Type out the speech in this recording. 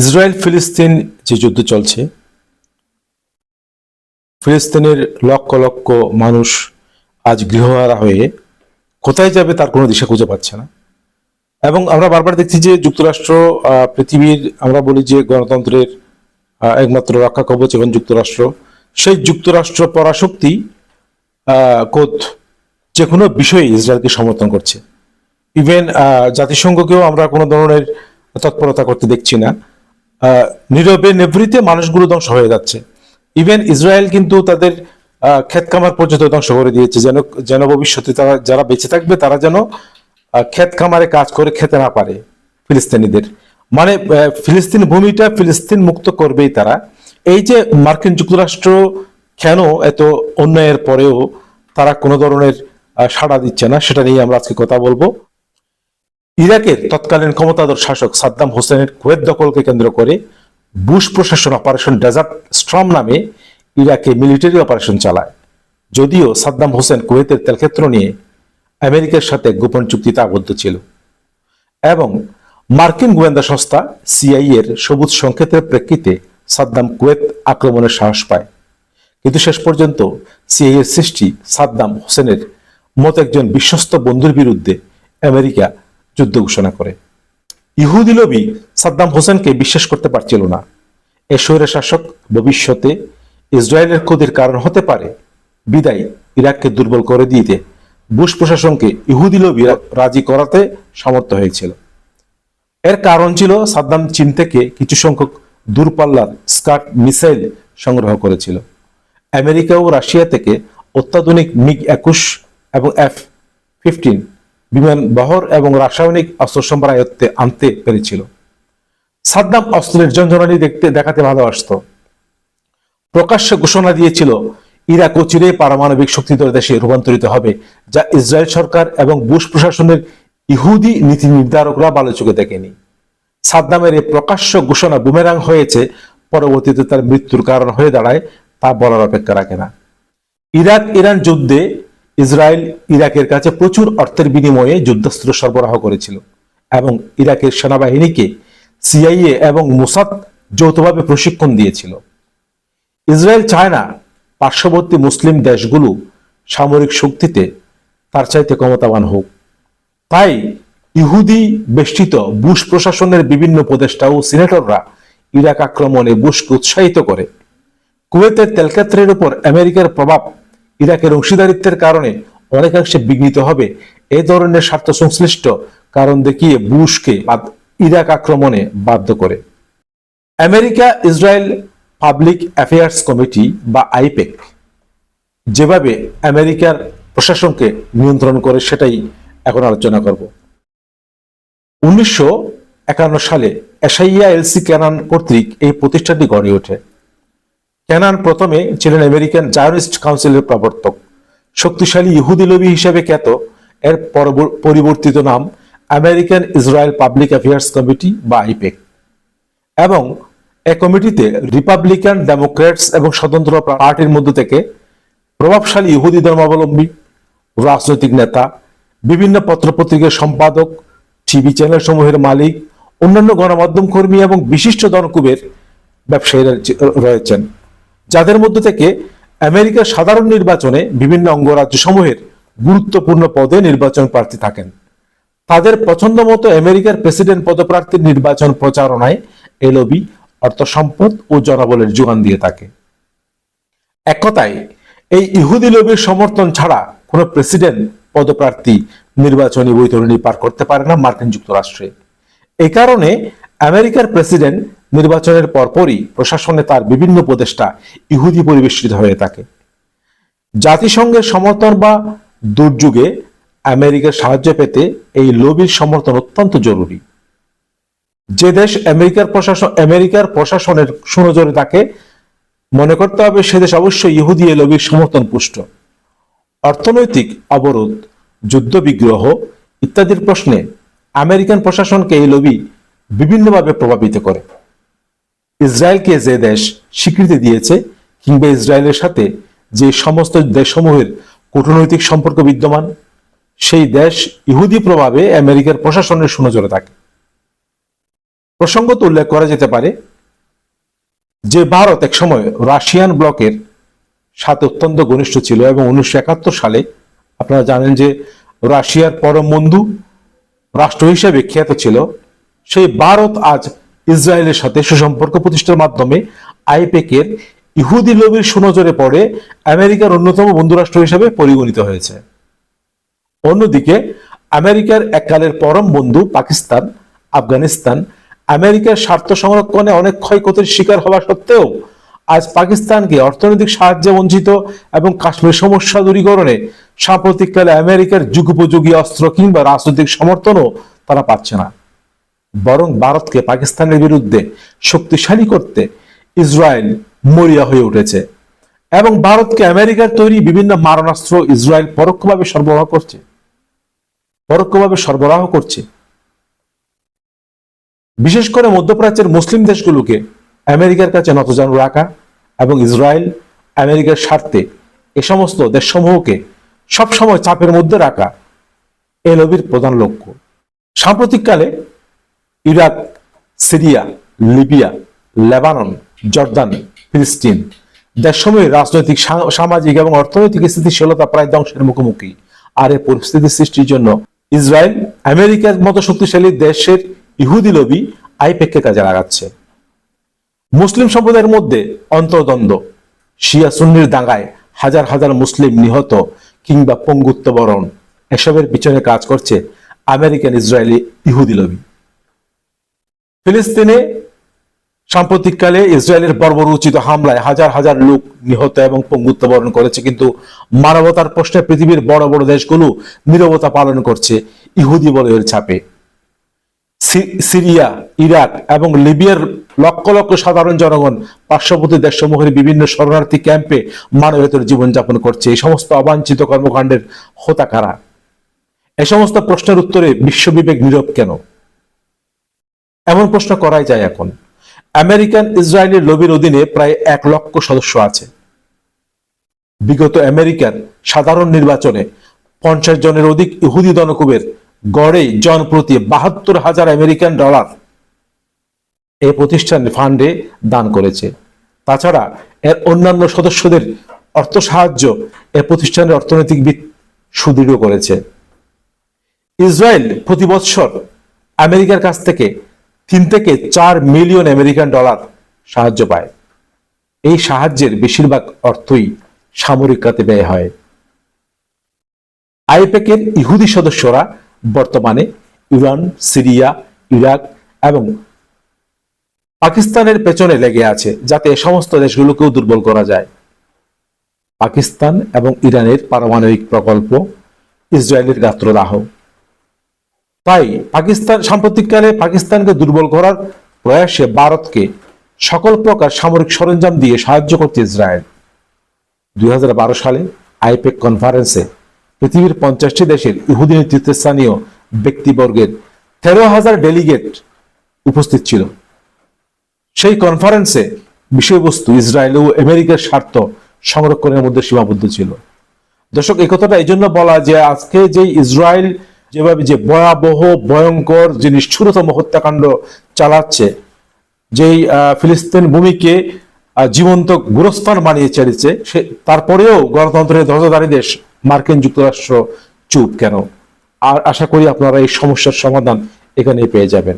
Israel ফিলিস্তিন যে যুদ্ধ চলছে, ফিলিস্তিনের লক্ষ লক্ষ মানুষ আজ গৃহহারা হয়ে কোথায় যাবে তার কোনো দিশা খুঁজে পাচ্ছে না। এবং আমরা বারবার দেখছি যে যুক্তরাষ্ট্র পৃথিবীর আমরা বলি যে গণতন্ত্রের একমাত্র রক্ষা কবচ এবং যুক্তরাষ্ট্র, সেই যুক্তরাষ্ট্র পরাশক্তি কোত যে কোনো বিষয়ে ইসরায়েলকে সমর্থন করছে। ইভেন জাতিসংঘকেও আমরা কোনো ধরনের তৎপরতা করতে দেখছি না। নীরবে নেবৃতে মানুষগুলো ধ্বংস হয়ে যাচ্ছে। ইভেন ইসরায়েল কিন্তু তাদের খামার পর্যন্ত ধ্বংস করে দিয়েছে। যেন যেন ভবিষ্যতে তারা যারা বেঁচে থাকবে, তারা যেন ক্ষেত খামারে কাজ করে খেতে না পারে ফিলিস্তিনিদের। মানে ফিলিস্তিন ভূমিটা ফিলিস্তিন মুক্ত করবেই তারা। এই যে মার্কিন যুক্তরাষ্ট্র কেন এত অন্যায়ের পরেও তারা কোনো ধরনের সাড়া দিচ্ছে না, সেটা নিয়ে আমরা আজকে কথা বলব। ইরাকের তৎকালীন ক্ষমতাধর শাসক সাদ্দাম হোসেনের কুয়েত দখলকে কেন্দ্র করে বুশ প্রশাসন অপারেশন ডেজার্ট স্ট্রম নামে ইরাকে মিলিটারি অপারেশন চালায়। যদিও সাদ্দাম হোসেন কুয়েতের তেলক্ষেত্র নিয়ে আমেরিকার সাথে গোপন চুক্তিতে আবদ্ধ ছিল এবং মার্কিন গোয়েন্দা সংস্থা সিআই এর সবুজ সংকেতের প্রেক্ষিতে সাদ্দাম কুয়েত আক্রমণের সাহস পায়। কিন্তু শেষ পর্যন্ত সিআই এর সৃষ্টি সাদ্দাম হোসেনের মতো একজন বিশ্বস্ত বন্ধুর বিরুদ্ধে আমেরিকা যুদ্ধ ঘোষণা করে। ইহুদি লবি সাদ্দাম হোসেনকে বিশ্বাস করতে পারছিল না। এ স্বৈর শাসক ভবিষ্যতে ইসরায়েলের ক্ষতির কারণ হতে পারে। বিদায় ইরাককে দুর্বল করে দিতে বুশ প্রশাসনকে ইহুদি লবি রাজি করাতে সমর্থ হয়েছিল। এর কারণ ছিল সাদ্দাম চীন থেকে কিছু সংখ্যক দূরপাল্লার স্কাট মিসাইল সংগ্রহ করেছিল। আমেরিকা ও রাশিয়া থেকে অত্যাধুনিক মিগ একুশ এবং এফ ফিফটিন বিমান, বহর এবং রাসায়নিক অস্ত্র সম্ভার আয়ত্তে আনতে পেরেছিল। সাদ্দাম অস্ত্রের জঞ্জনানি দেখতে দেখাতে ভালোবাসত প্রকাশ্য ঘোষণা দিয়েছিল, ইরাক ও চিরে পারমাণবিক শক্তিধর দেশে রূপান্তরিত হবে, যা ইসরায়েল সরকার এবং বুশ প্রশাসনের ইহুদি নীতি নির্ধারকরা ভালো চোখে দেখেনি। সাদ্দামের এই প্রকাশ্য ঘোষণা বুমেরাং হয়েছে, পরবর্তীতে তার মৃত্যুর কারণ হয়ে দাঁড়ায় তা বলার অপেক্ষা রাখে না। ইরাক ইরান যুদ্ধে ইসরায়েল ইরাকের কাছে প্রচুর অর্থের বিনিময়ে যুদ্ধাস্ত্র সরবরাহ করেছিল এবং ইরাকের সেনাবাহিনীকে সিআইএ এবং মোসাদ যৌথভাবে প্রশিক্ষণ দিয়েছিল। ইসরায়েল চায় না পার্শ্ববর্তী মুসলিম দেশগুলো সামরিক শক্তিতে তার চাইতে ক্ষমতাবান হোক। তাই ইহুদি বেষ্টিত বুশ প্রশাসনের বিভিন্ন উপদেষ্টা ও সিনেটররা ইরাক আক্রমণে বুশকে উৎসাহিত করে। কুয়েতের তেলক্ষেত্রের উপর আমেরিকার প্রভাব ইরাকের অংশীদারিত্বের কারণে অনেকাংশে বিঘ্নিত হবে। এ ধরনের স্বার্থ সংশ্লিষ্ট কারণ দেখিয়ে বুশকে ইরাক আক্রমণে বাধ্য করে। America, Israel public affairs committee বা আইপেক যেভাবে আমেরিকার প্রশাসনকে নিয়ন্ত্রণ করে সেটাই এখন আলোচনা করব। উনিশশো একান্ন সালে এসাইয়া এলসি ক্যানান কর্তৃক এই প্রতিষ্ঠানটি গড়ে ওঠে। ক্যানান প্রথমে ছিলেন আমেরিকান জায়নিস্ট কাউন্সিলের প্রবর্তক। শক্তিশালী ইহুদি লবি হিসেবে খ্যাত, এর পরিবর্তিত নাম American Israel public affairs committee বা আইপেক। এবং এ কমিটিতে রিপাবলিকান ডেমোক্রেটস এবং স্বতন্ত্র পার্টির মধ্য থেকে প্রভাবশালী ইহুদি ধর্মাবলম্বী, রাজনৈতিক নেতা, বিভিন্ন পত্রপত্রিকার সম্পাদক, টিভি চ্যানেল সমূহের মালিক, অন্যান্য গণমাধ্যম কর্মী এবং বিশিষ্ট জনকুবের ব্যবসায়ীরা রয়েছেন। যাদের মধ্য থেকে আমেরিকার সাধারণ নির্বাচনে বিভিন্ন অঙ্গরাজ্য সমূহের গুরুত্বপূর্ণ পদে নির্বাচন প্রার্থী থাকেন। তাদের পছন্দ মতো আমেরিকার প্রেসিডেন্ট পদপ্রার্থীর নির্বাচন প্রচারণায় এ লবি অর্থ সম্পদ ও জনবলের যোগান দিয়ে থাকে। এক কথায় এই ইহুদি লবির সমর্থন ছাড়া কোনো প্রেসিডেন্ট পদপ্রার্থী নির্বাচনী বৈতরণী পার করতে পারে না মার্কিন যুক্তরাষ্ট্রে। এই কারণে আমেরিকার প্রেসিডেন্ট নির্বাচনের পরপরই প্রশাসনে তার বিভিন্ন উপদেষ্টা ইহুদি পরিবেষ্টিত হয়ে থাকে। জাতিসংঘের সমর্থন বা দুর্যোগে আমেরিকার সাহায্য পেতে এই লবির সমর্থন অত্যন্ত জরুরি। যে দেশ আমেরিকার প্রশাসন আমেরিকার প্রশাসনের সুনজরে থাকে মনে করতে হবে, সে দেশ অবশ্যই ইহুদি এ লবির সমর্থন পুষ্ট অর্থনৈতিক অবরোধ যুদ্ধ বিগ্রহ ইত্যাদির প্রশ্নে আমেরিকান প্রশাসনকে এই লবি বিভিন্নভাবে প্রভাবিত করে। ইসরায়েলকে যে দেশ স্বীকৃতি দিয়েছে কিংবা ইসরায়েলের সাথে যে সমস্ত দেশসমূহের কূটনৈতিক সম্পর্ক বিদ্যমান, সেই দেশ ইহুদি প্রভাবে আমেরিকার প্রশাসনের সুনজরে থাকে। প্রসঙ্গত উল্লেখ করা যেতে পারে যে ভারত একসময় রাশিয়ান ব্লকের সাথে অত্যন্ত ঘনিষ্ঠ ছিল এবং উনিশশো একাত্তর সালে আপনারা জানেন যে রাশিয়ার পরম বন্ধু রাষ্ট্র হিসেবে খ্যাত ছিল। সেই ভারত আজ ইসরায়েলের সাথে সুসম্পর্ক প্রতিষ্ঠার মাধ্যমে আইপেকের ইহুদি লবির সুনজরে পড়ে আমেরিকার অন্যতম বন্ধুরাষ্ট্র হিসেবে পরিগণিত হয়েছে। অন্যদিকে, আমেরিকার এককালের পরম বন্ধু পাকিস্তান, আফগানিস্তান, আমেরিকার স্বার্থ সংরক্ষণে অনেক ক্ষয়ক্ষতির শিকার হওয়া সত্ত্বেও আজ পাকিস্তানকে অর্থনৈতিক সাহায্যে বঞ্চিত এবং কাশ্মীর সমস্যা দূরীকরণে সাম্প্রতিককালে আমেরিকার যুগোপযোগী অস্ত্র কিংবা রাজনৈতিক সমর্থনও তারা পাচ্ছে না। বরং ভারতকে পাকিস্তানের বিরুদ্ধে শক্তিশালী করতে ইসরায়েল মরিয়া হয়ে উঠেছে। এবং ভারতকে আমেরিকার তৈরি বিভিন্ন মারণাস্ত্র ইসরায়েল পরোক্ষভাবে সরবরাহ করছে। পরোক্ষভাবে সরবরাহ করছে। বিশেষ করে মধ্যপ্রাচ্যের মুসলিম দেশগুলোকে আমেরিকার কাছে নতজানু রাখা এবং ইসরায়েল আমেরিকার স্বার্থে এ সমস্ত দেশসমূহকে সবসময় চাপের মধ্যে রাখা এ লবির প্রধান লক্ষ্য। সাম্প্রতিককালে Iraq, Syria, Libya, Lebanon, Jordan, ফিলিস্তিন দেশসমূহের রাজনৈতিক সামাজিক এবং অর্থনৈতিক স্থিতিশীলতা প্রায় ধ্বংসের মুখোমুখি। আর এই পরিস্থিতি সৃষ্টির জন্য ইসরায়েল আমেরিকার মতো শক্তিশালী দেশের ইহুদি লবি আইপেককে কাজে লাগাচ্ছে। মুসলিম সম্প্রদায়ের মধ্যে অন্তর্দ্বন্দ্ব। শিয়া সুন্নির দাঙ্গায় হাজার হাজার মুসলিম নিহত কিংবা পঙ্গুত্ব বরণ। এসবের পিছনে কাজ করছে আমেরিকান ইসরায়েলি ইহুদি লবি ফিলিস্তিনে সাম্প্রতিককালে ইসরায়েলের বর্বরোচিত হামলায় হাজার হাজার লোক নিহত এবং পঙ্গুত্ব বরণ করেছে, কিন্তু মানবতার প্রশ্নে পৃথিবীর বড় বড় দেশগুলো নীরবতা পালন করছে, ইহুদি বলয়ের ছাপে। সিরিয়া, ইরাক এবং লিবিয়ার লক্ষ লক্ষ সাধারণ জনগণ পার্শ্ববর্তী দেশসমূহের বিভিন্ন শরণার্থী ক্যাম্পে মানবেতর জীবনযাপন করছে। এই সমস্ত অবাঞ্ছিত কর্মকাণ্ডের হোতা কারা এ সমস্ত প্রশ্নের উত্তরে বিশ্ববিবেক নীরব কেন? এমন প্রশ্ন করাই যায় এখন। আমেরিকান ইসরায়েলের লবির অধীনে প্রায় এক লক্ষ সদস্য আছে। বিগত আমেরিকার সাধারণ নির্বাচনে পঞ্চাশ জনের অধিক ইহুদি দনকুবের গড়ে জনপ্রতি বাহাত্তর হাজার আমেরিকান ডলার এই প্রতিষ্ঠান ফান্ডে দান করেছে। তাছাড়া এর অন্যান্য সদস্যদের অর্থ সাহায্য এ প্রতিষ্ঠানের অর্থনৈতিক ভিত সুদৃঢ় করেছে। ইসরায়েল প্রতি বৎসর আমেরিকার কাছ থেকে তিন থেকে চার মিলিয়ন আমেরিকান ডলার সাহায্য পায়। এই সাহায্যের বেশিরভাগ অর্থই সামরিক খাতে ব্যয় হয়। আইপেকের ইহুদি সদস্যরা বর্তমানে ইরান, সিরিয়া, ইরাক এবং পাকিস্তানের পেছনে লেগে আছে যাতে সমস্ত দেশগুলোকেও দুর্বল করা যায়। পাকিস্তান এবং ইরানের পারমাণবিক প্রকল্প ইসরায়েলের গাত্রদাহ। তাই পাকিস্তান, সাম্প্রতিককালে পাকিস্তানকে দুর্বল করার প্রয়াসে ভারতকে সকল প্রকার সামরিক সরঞ্জাম দিয়ে সাহায্য করতে ইসরায়েল। দুই সালে আইপেক কনফারেন্সে পৃথিবীর পঞ্চাশটি দেশের ইহুদি নেতৃত্বস্থানীয় ব্যক্তিবর্গের তেরো হাজার ডেলিগেট উপস্থিত ছিল। সেই কনফারেন্সে বিষয়বস্তু ইসরায়েল ও আমেরিকার স্বার্থ সংরক্ষণের মধ্যে সীমাবদ্ধ ছিল। দর্শক এই কথাটা এই জন্য বলা যে আজকে যে ইসরায়েল যেভাবে যে ভয়াবহ, ভয়ঙ্কর যে নিষ্ঠুরতম হত্যাকাণ্ড চালাচ্ছে, যেই ফিলিস্তিন ভূমিকে জীবন্ত গুরস্থান বানিয়ে চালিয়েছে, সে, তারপরেও গণতন্ত্রের ধ্বজাধারী দেশ মার্কিন যুক্তরাষ্ট্র চুপ কেন? আর আশা করি আপনারা এই সমস্যার সমাধান এখানেই পেয়ে যাবেন।